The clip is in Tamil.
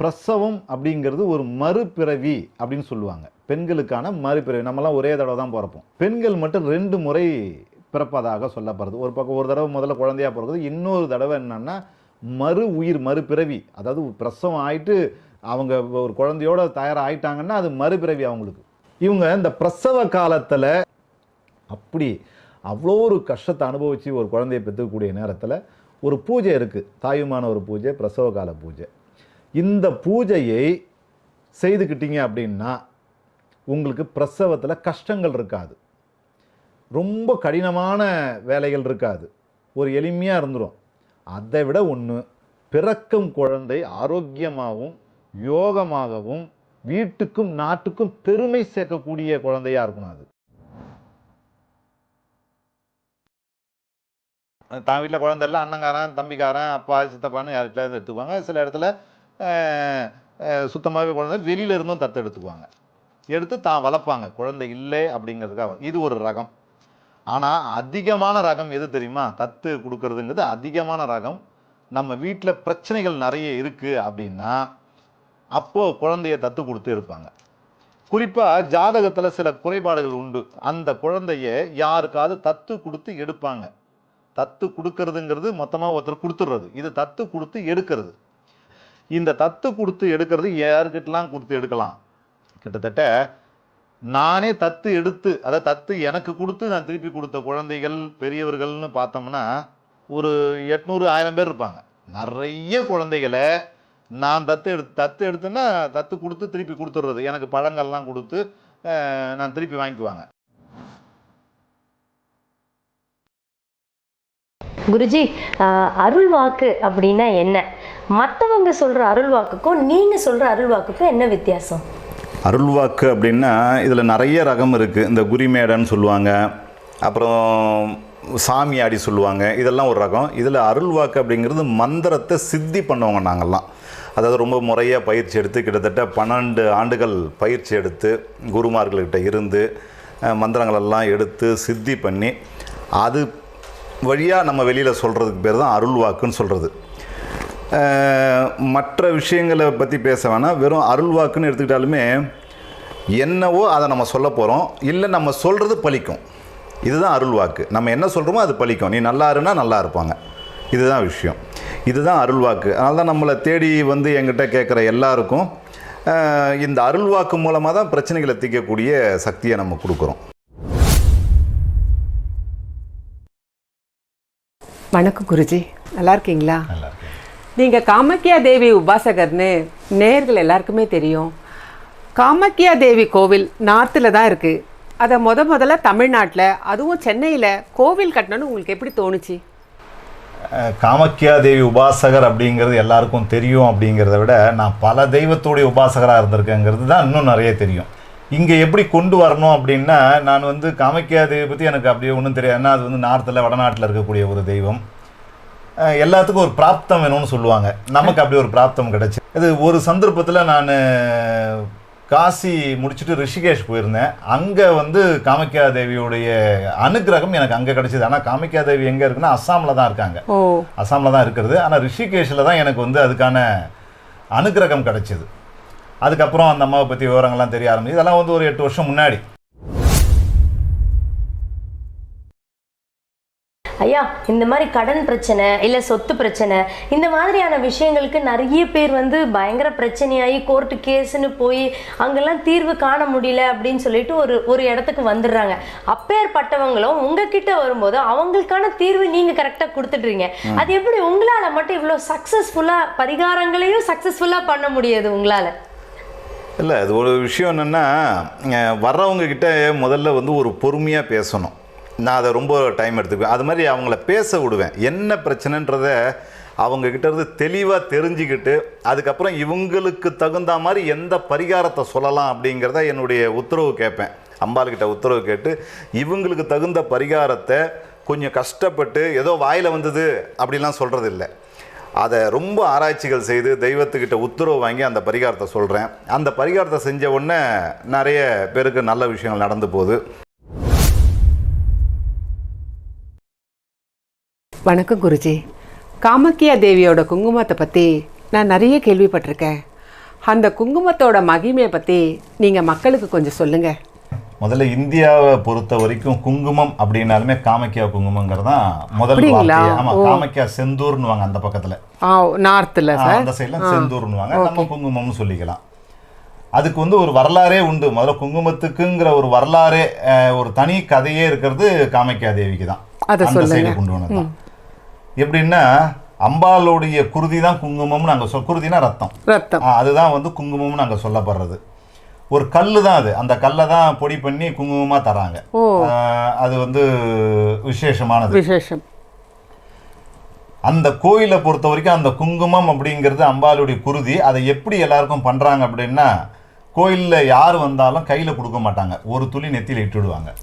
பிரசவம் அப்படிங்கிறது ஒரு மறுபிறவி அப்படின்னு சொல்லுவாங்க. பெண்களுக்கான மறுபிறவி. நம்மலாம் ஒரே தடவை தான் பிறப்போம். பெண்கள் மட்டும் ரெண்டு முறை பிறப்பதாக சொல்லப்படுறது ஒரு பக்கம் ஒரு தடவை முதல்ல குழந்தையா பிறகுது இன்னொரு தடவை என்னென்னா மறு உயிர் மறுபிறவி. அதாவது பிரசவம் ஆயிட்டு அவங்க ஒரு குழந்தையோட தயாராக ஆயிட்டாங்கன்னா அது மறுபிறவி அவங்களுக்கு. இவங்க இந்த பிரசவ காலத்தில் அப்படி அவ்வளோ ஒரு கஷ்டத்தை அனுபவித்து ஒரு குழந்தையை பெற்றுக்கக்கூடிய நேரத்தில் ஒரு பூஜை இருக்குது தாயுமான ஒரு பூஜை பிரசவ கால பூஜை. இந்த பூஜையை செய்துக்கிட்டீங்க அப்படின்னா உங்களுக்கு பிரசவத்தில் கஷ்டங்கள் இருக்காது. ரொம்ப கடினமான வேலைகள் இருக்காது. ஒரு எளிமையாக இருந்துடும் அதை விட ஒன்று பிறக்கும் குழந்தை ஆரோக்கியமாகவும் யோகமாகவும் வீட்டுக்கும் நாட்டுக்கும் பெருமை சேர்க்கக்கூடிய குழந்தையாக இருக்கணும் அது. தான் வீட்டில் குழந்தை இல்லை அண்ணங்காரன் தம்பிக்காரன் அப்பா சித்தப்பான்னு யார்கிட்ட எடுத்துக்குவாங்க. சில இடத்துல சுத்தமாகவே குழந்தை வெளியில இருந்தும் தத்து எடுத்து தான் வளர்ப்பாங்க. குழந்தை இல்லை அப்படிங்கிறதுக்காக. இது ஒரு ரகம். ஆனால் அதிகமான ரகம் எது தெரியுமா? தத்து கொடுக்கறதுங்கிறது அதிகமான ரகம். நம்ம வீட்டில் பிரச்சனைகள் நிறைய இருக்குது அப்படின்னா அப்போது குழந்தைய தத்து கொடுத்து இருப்பாங்க. குறிப்பாக ஜாதகத்தில் சில குறைபாடுகள் உண்டு. அந்த குழந்தைய யாருக்காவது தத்து கொடுத்து எடுப்பாங்க. தத்து கொடுக்கறதுங்கிறது மொத்தமாக ஒருத்தர் கொடுத்துடுறது. இது தத்து கொடுத்து எடுக்கிறது. இந்த தத்து கொடுத்து எடுக்கிறது யாருக்கிட்டலாம் கொடுத்து எடுக்கலாம்? கிட்டத்தட்ட நானே தத்து எடுத்து அதை தத்து எனக்கு கொடுத்து நான் திருப்பி கொடுத்த குழந்தைகள் பெரியவர்கள்னு பார்த்தோம்னா ஒரு எட்நூறு ஆயிரம் பேர் இருப்பாங்க. நிறைய குழந்தைகளை நான் தத்து எடுத்து தத்து எடுத்தேன்னா தத்து கொடுத்து திருப்பி கொடுத்துட்றது. எனக்கு பழங்கள்லாம் கொடுத்து நான் திருப்பி வாங்கிக்குவாங்க. குருஜி அருள் வாக்கு அப்படின்னா என்ன? மற்றவங்க சொல்கிற அருள் வாக்குக்கும் சொல்கிற அருள்வாக்குக்கும் அருள் வாக்குக்கும் என்ன வித்தியாசம்? அருள்வாக்கு அப்படின்னா இதில் நிறைய ரகம் இருக்குது இந்த குறிமேடன்னு சொல்லுவாங்க. அப்புறம் சாமியாடி சொல்லுவாங்க. இதெல்லாம் ஒரு ரகம். இதில் அருள்வாக்கு அப்படிங்கிறது மந்திரத்தை சித்தி பண்ணவங்க நாங்கள்லாம். அதாவது ரொம்ப முறையாக பயிற்சி எடுத்து கிட்டத்தட்ட பன்னெண்டு ஆண்டுகள் பயிற்சி எடுத்து குருமார்கள்கிட்ட இருந்து மந்திரங்களெல்லாம் எடுத்து சித்தி பண்ணி அது வழியாக நம்ம வெளியில் சொல்கிறதுக்கு பேர் தான் அருள்வாக்குன்னு சொல்கிறது மற்ற விஷயங்களை பற்றி பேச வேணாம். வெறும் அருள்வாக்குன்னு எடுத்துக்கிட்டாலுமே என்னவோ அதை நம்ம சொல்ல போகிறோம் இல்லை நம்ம சொல்கிறது பலிக்கும் இதுதான் அருள்வாக்கு நம்ம என்ன சொல்கிறோமோ அது பலிக்கும் நீ நல்லா இருன்னா நல்லா இருப்பாங்க. இதுதான் விஷயம். இதுதான் அருள்வாக்கு அதனால தான் நம்மளை தேடி வந்து எங்கிட்ட கேட்குற எல்லாருக்கும் இந்த அருள்வாக்கு மூலமாக தான் பிரச்சனைகளை தீர்க்கக்கூடிய சக்தியை நம்ம கொடுக்குறோம். வணக்கம் குருஜி. நல்லா இருக்கீங்களா? நல்லா நீங்கள் காமாக்கியா தேவி உபாசகர்னு நேர்கள் எல்லாருக்குமே தெரியும். காமாக்கியா தேவி கோவில் நார்த்தில் தான் இருக்குது அதை முத முதல்ல தமிழ்நாட்டில் அதுவும் சென்னையில் கோவில் கட்டணும்னு உங்களுக்கு எப்படி தோணுச்சு? காமக்கியா தேவி உபாசகர் அப்படிங்கிறது எல்லாருக்கும் தெரியும் அப்படிங்கிறத விட நான் பல தெய்வத்துடைய உபாசகராக இருந்திருக்கேங்கிறது தான் இன்னும் நிறைய தெரியும். இங்கே எப்படி கொண்டு வரணும் அப்படின்னா நான் வந்து காமக்கியா தேவி பற்றி எனக்கு அப்படியே ஒன்றும் தெரியாது. ஏன்னா அது வந்து நார்த்தில் வடநாட்டில் இருக்கக்கூடிய ஒரு தெய்வம். எல்லாத்துக்கும் ஒரு பிராப்தம் வேணும்னு சொல்லுவாங்க. நமக்கு அப்படி ஒரு பிராப்தம் கிடைச்சு. இது ஒரு சந்தர்ப்பத்தில் நான் காசி முடிச்சுட்டு ரிஷிகேஷ் போயிருந்தேன். அங்கே வந்து காமாக்கியா தேவியுடைய அனுக்கிரகம் எனக்கு அங்கே கிடைச்சிது. ஆனால் காமாக்கியா தேவி எங்கே இருக்குன்னா அஸ்ஸாமில் தான் இருக்காங்க. அஸ்ஸாமில் தான் இருக்கிறது. ஆனால் ரிஷிகேஷில் தான் எனக்கு வந்து அதுக்கான அனுக்கிரகம் கிடைச்சிது. அதுக்கப்புறம் அந்த அம்மாவை பற்றி விவரங்கள்லாம் தெரிய ஆரம்பிச்சு இதெல்லாம் வந்து ஒரு எட்டு வருஷம் முன்னாடி. ஐயா இந்த மாதிரி கடன் பிரச்சனை இல்லை சொத்து பிரச்சனை இந்த மாதிரியான விஷயங்களுக்கு நிறைய பேர் வந்து பயங்கர பிரச்சனையாகி கோர்ட்டு கேஸ்னு போய் அங்கெல்லாம் தீர்வு காண முடியல அப்படின்னு சொல்லிட்டு ஒரு ஒரு இடத்துக்கு வந்துடுறாங்க. அப்பேற்பட்டவங்களும் உங்ககிட்ட வரும்போது அவங்களுக்கான தீர்வு நீங்க கரெக்டாக கொடுத்துட்றீங்க. அது எப்படி உங்களால மட்டும் இவ்வளோ சக்ஸஸ்ஃபுல்லா பரிகாரங்களையும் சக்ஸஸ்ஃபுல்லா பண்ண முடியாது உங்களால? இல்லை அது ஒரு விஷயம் என்னென்னா வர்றவங்க கிட்ட முதல்ல வந்து ஒரு பொறுமையாக பேசணும். நான் அதை ரொம்ப டைம் எடுத்துக்குவேன். அது மாதிரி அவங்கள பேச விடுவேன். என்ன பிரச்சனைன்றத அவங்கக்கிட்ட இருந்து தெளிவாக தெரிஞ்சுக்கிட்டு அதுக்கப்புறம் இவங்களுக்கு தகுந்த மாதிரி எந்த பரிகாரத்தை சொல்லலாம் அப்படிங்கிறத என்னுடைய உத்தரவு கேட்பேன். அம்பாள்கிட்ட உத்தரவு கேட்டு இவங்களுக்கு தகுந்த பரிகாரத்தை கொஞ்சம் கஷ்டப்பட்டு ஏதோ வாயில் வந்தது அப்படிலாம் சொல்கிறது இல்லை அதை ரொம்ப ஆராய்ச்சிகள் செய்து தெய்வத்துக்கிட்ட உத்தரவு வாங்கி அந்த பரிகாரத்தை சொல்கிறேன் அந்த பரிகாரத்தை செஞ்ச உடனே நிறைய பேருக்கு நல்ல விஷயங்கள் நடந்து போகுது. வணக்கம் குருஜி. காமாக்கியா தேவியோட குங்குமத்தை பற்றி நான் நிறைய கேள்விப்பட்டிருக்கேன். அந்த குங்குமத்தோட மகிமையை பற்றி நீங்கள் மக்களுக்கு கொஞ்சம் சொல்லுங்கள் முதல்ல இந்தியாவை பொறுத்த வரைக்கும் குங்குமம் அப்படின்னாலுமே காமக்கியா குங்குமங்கிறது தான் முதல் ஆமா காமக்கியா செந்தூர்னுவாங்க அந்த பக்கத்துல. நார்த்தில் அந்த சைடுல செந்தூர்னுவாங்க நம்ம குங்குமம்னு சொல்லிக்கலாம். அதுக்கு வந்து ஒரு வரலாறே உண்டு. முதல்ல குங்குமத்துக்குங்கிற ஒரு வரலாறே ஒரு தனி கதையே இருக்கிறது காமக்கியா தேவிக்கு தான் அதை அந்த. சைடு கொண்டு வந்தது எப்படின்னா அம்பாளுடைய குருதி தான் குங்குமம்னு நாங்கள் சொல் குருதினா ரத்தம். ரத்தம். அதுதான் வந்து குங்குமம்னு நாங்கள் சொல்லப்படுறது. ஒரு கல் தான் அது. அந்த கல்லை தான் பொடி பண்ணி குங்குமமாக தராங்க. அது வந்து விசேஷமானது. விசேஷம். அந்த கோயிலை பொறுத்த வரைக்கும் அந்த குங்குமம் அப்படிங்கிறது அம்பாளுடைய குருதி. அதை எப்படி எல்லாருக்கும் பண்ணுறாங்க அப்படின்னா கோயிலில் யார் வந்தாலும் கையில் கொடுக்க மாட்டாங்க. ஒரு துளி நெத்தியில் இட்டுடுவாங்க